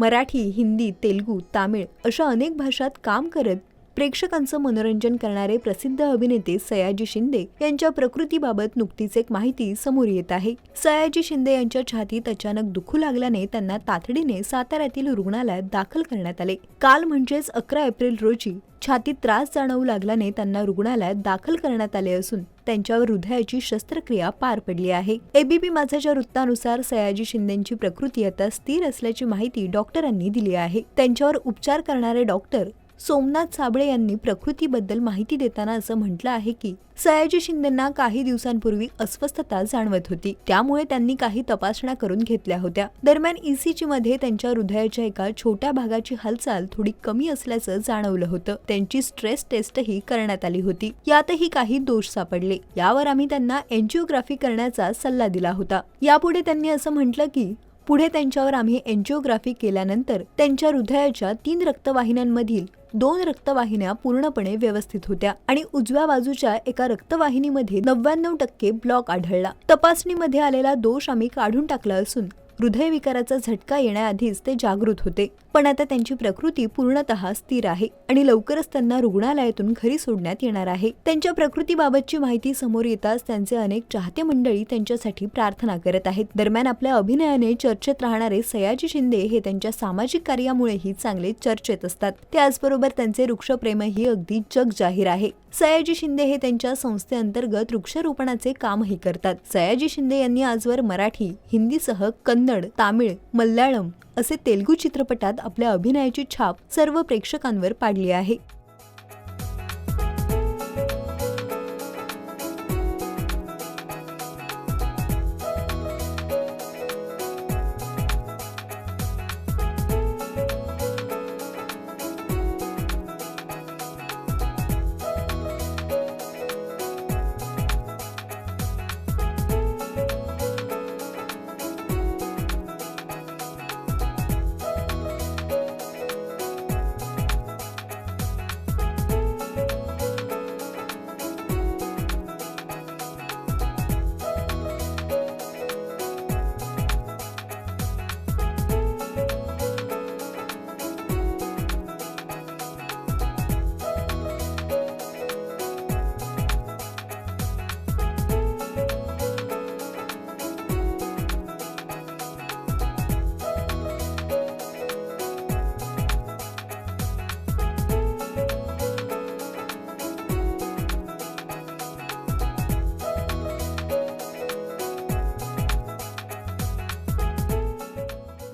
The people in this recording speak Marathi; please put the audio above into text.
मराठी हिंदी तेलगू तामिळ अशा अनेक भाषात काम करत प्रेक्षकांचं मनोरंजन करणारे प्रसिद्ध अभिनेते सयाजी शिंदे यांच्या प्रकृतीबाबत नुकतीच एक माहिती समोर येत आहे. सयाजी शिंदे यांच्या छातीत अचानक दुखू लागल्याने त्यांना तातडीने साताऱ्यातील रुग्णालयात दाखल करण्यात आले. काल म्हणजेच अकरा एप्रिल रोजी छातीत त्रास जाणवू लागल्याने त्यांना रुग्णालयात दाखल करण्यात आले असून त्यांच्यावर हृदयाची शस्त्रक्रिया पार पडली आहे. एबीपी माझाच्या वृत्तानुसार सयाजी शिंदेची प्रकृती आता स्थिर असल्याची माहिती डॉक्टरांनी दिली आहे. त्यांच्यावर उपचार करणारे डॉक्टर सोमनाथ साबळे यांनी प्रकृतीबद्दल माहिती देताना असं म्हटलं आहे की सयाजी शिंदेंना काही दिवसांपूर्वी अस्वस्थता जाणवत होती. त्यामुळे त्यांनी काही तपासण्या करून घेतल्या होत्या. दरम्यान ईसीजी मध्ये त्यांच्या हृदयाच्या एका छोट्या भागाची हालचाल थोडी कमी असल्याचं जाणवलं होतं. त्यांची स्ट्रेस टेस्टही करण्यात आली होती. यातही काही दोष सापडले. यावर आम्ही त्यांना एन्जिओग्राफी करण्याचा सल्ला दिला होता. यापुढे त्यांनी असं म्हटलं की पुढे त्यांच्यावर आम्ही एन्जिओग्राफी केल्यानंतर त्यांच्या हृदयाच्या तीन रक्तवाहिन्यांमधील दोन रक्तवाहिन्या पूर्णपणे व्यवस्थित होत्या आणि उजव्या बाजूच्या एका रक्तवाहिनीमध्ये नव्याण्णव टक्के ब्लॉक आढळला. तपासणीमध्ये आलेला दोष आम्ही काढून टाकला असून हृदयविकाराचा झटका येण्याआधीच ते जागृत होते. पण आता त्यांची प्रकृती पूर्णतः स्थिर आहे आणि लवकरच त्यांना रुग्णालयातून घरी सोडण्यात येणार आहे. त्यांच्या प्रकृतीबाबतची माहिती समोर येताच त्यांचे अनेक चाहते मंडळी त्यांच्यासाठी प्रार्थना करत आहेत. दरम्यान आपल्या अभिनयाने चर्चेत राहणारे सयाजी शिंदे हे त्यांच्या सामाजिक कार्यामुळेही चांगले चर्चेत असतात. त्याचबरोबर त्यांचे वृक्षप्रेमही अगदी जग जाहीर आहे. सयाजी शिंदे हे त्यांच्या संस्थेअंतर्गत वृक्षारोपणाचे कामही करतात. सयाजी शिंदे यांनी आजवर मराठी हिंदीसह कन्नड तामिळ मल्याळम असे तेलगू चित्रपटात आपल्या अभिनयाची छाप सर्व प्रेक्षकांवर पाडली आहे.